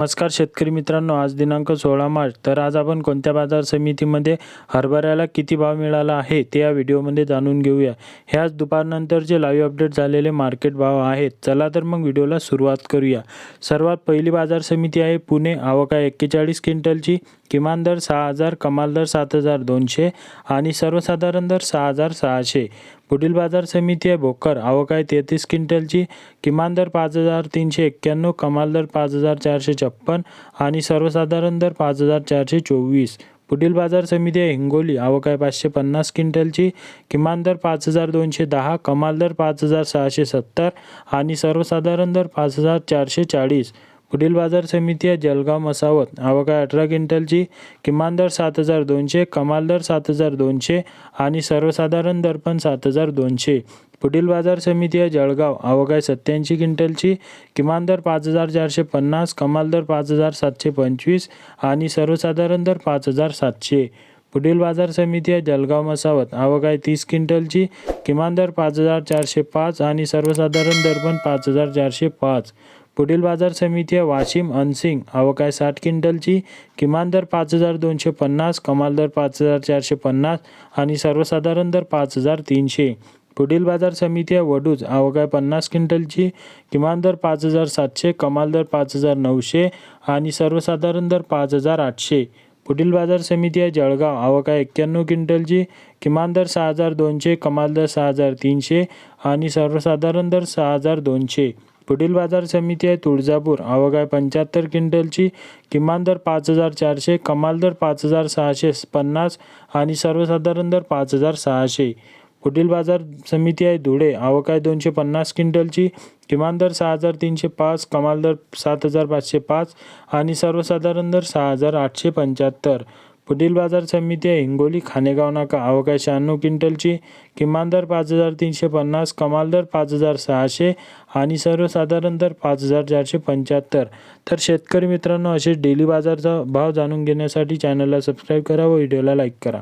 नमस्कार शेतकरी मित्रांनो आज दिनांक सोळा मार्च. तर आज आपण कोणत्या बाजार समितीमध्ये हरभऱ्याला किती भाव मिळाला आहे ते या व्हिडिओमध्ये जाणून घेऊया. हे आज दुपारनंतरचे लाईव्ह अपडेट झालेले मार्केट भाव आहेत. चला तर मग व्हिडिओला सुरुवात करूया. सर्वात पहिली बाजार समिती आहे पुणे. आवक आहे एक्केचाळीस क्विंटलची. किमान दर सहा हजार कमाल दर सात हजार दोनशे आणि सर्वसाधारण दर सहा हजार सहाशे. पुढील बाजार समिती आहे भोकर. आवक आहे तेहतीस क्विंटलची. किमान दर पाच हजार तीनशे एक्क्याण्णव कमाल दर पाच हजार चारशे छप्पन आणि सर्वसाधारण दर पाच हजार चारशे चोवीस. पुढील बाजार समिती आहे हिंगोली. आवक आहे पाचशे पन्नास क्विंटलची. किमान दर पाच हजार दोनशे दहा कमाल दर पाच हजार सहाशे सत्तर आणि सर्वसाधारण दर पाच हजार चारशे चाळीस. पुढील बाजार समिती आहे जलगाव मसावत आवक अठरा क्विंटलची किमान दर सात हजार दोनशे कमाल दर सात हजार दोनशे आणि सर्वसाधारण दर पण सात हजार दोनशे. पुढील बाजार समिती आहे जळगाव आवक सत्याऐंशी क्विंटलची किमान दर पाच हजार चारशे पन्नास कमाल दर पाच हजार सातशे पंचवीस आणि सर्वसाधारण दर पाच हजार सातशे. पुढील बाजार समिती आहे जलगाव मसावत आवक तीस क्विंटलची किमान दर पाच हजार चारशे पाच आणि सर्वसाधारण दर पण पाच हजार चारशे पाच. पुढील बाजार समिती आहे. वाशिम अनसिंग आवक आहे साठ क्विंटलची. किमान दर पाच हजार दोनशे पन्नास कमाल दर पाच हजार चारशे पन्नास आणि सर्वसाधारण दर पाच हजार तीनशे. पुढील बाजार समिती आहे. वडूज आवक आहे पन्नास क्विंटलची. किमान दर पाच हजार सातशे कमाल दर पाच हजार नऊशे आणि सर्वसाधारण दर पाच हजार आठशे. पुढील बाजार समिती आहे. जळगाव आवक आहे एक्क्याण्णव क्विंटलची. किमान दर सहा हजार दोनशे कमाल दर सहा हजार तीनशे आणि सर्वसाधारण दर सहा हजार दोनशे. पुढील बाजार समिती आहे तुळजापूर. अवघाय पंच्याहत्तर क्विंटलची. किमान दर पाच हजार चारशे कमाल दर पाच हजार सहाशे पन्नास आणि सर्वसाधारण दर पाच हजार सहाशे. पुढील बाजार समिती आहे धुळे. आवक आहे दोनशे पन्नास क्विंटलची. किमान दर सहा हजार तीनशे पाच कमाल दर सात हजार पाचशे पाच आणि सर्वसाधारण दर सहा हजार आठशे पंच्याहत्तर. पुढील बाजार समिती आहे. हिंगोली खानेगाव नाका. आवक शहाण्णव क्विंटलची किमान दर पाच हजार तीनशे पन्नास कमाल दर पाच हजार सहाशे आणि सर्वसाधारण दर पाच हजार चारशे पंच्याहत्तर. तर शेतकरी मित्रांनो असे डेली बाजारचा भाव जाणून घेण्यासाठी चॅनलला सबस्क्राईब करा व व्हिडिओला लाईक करा.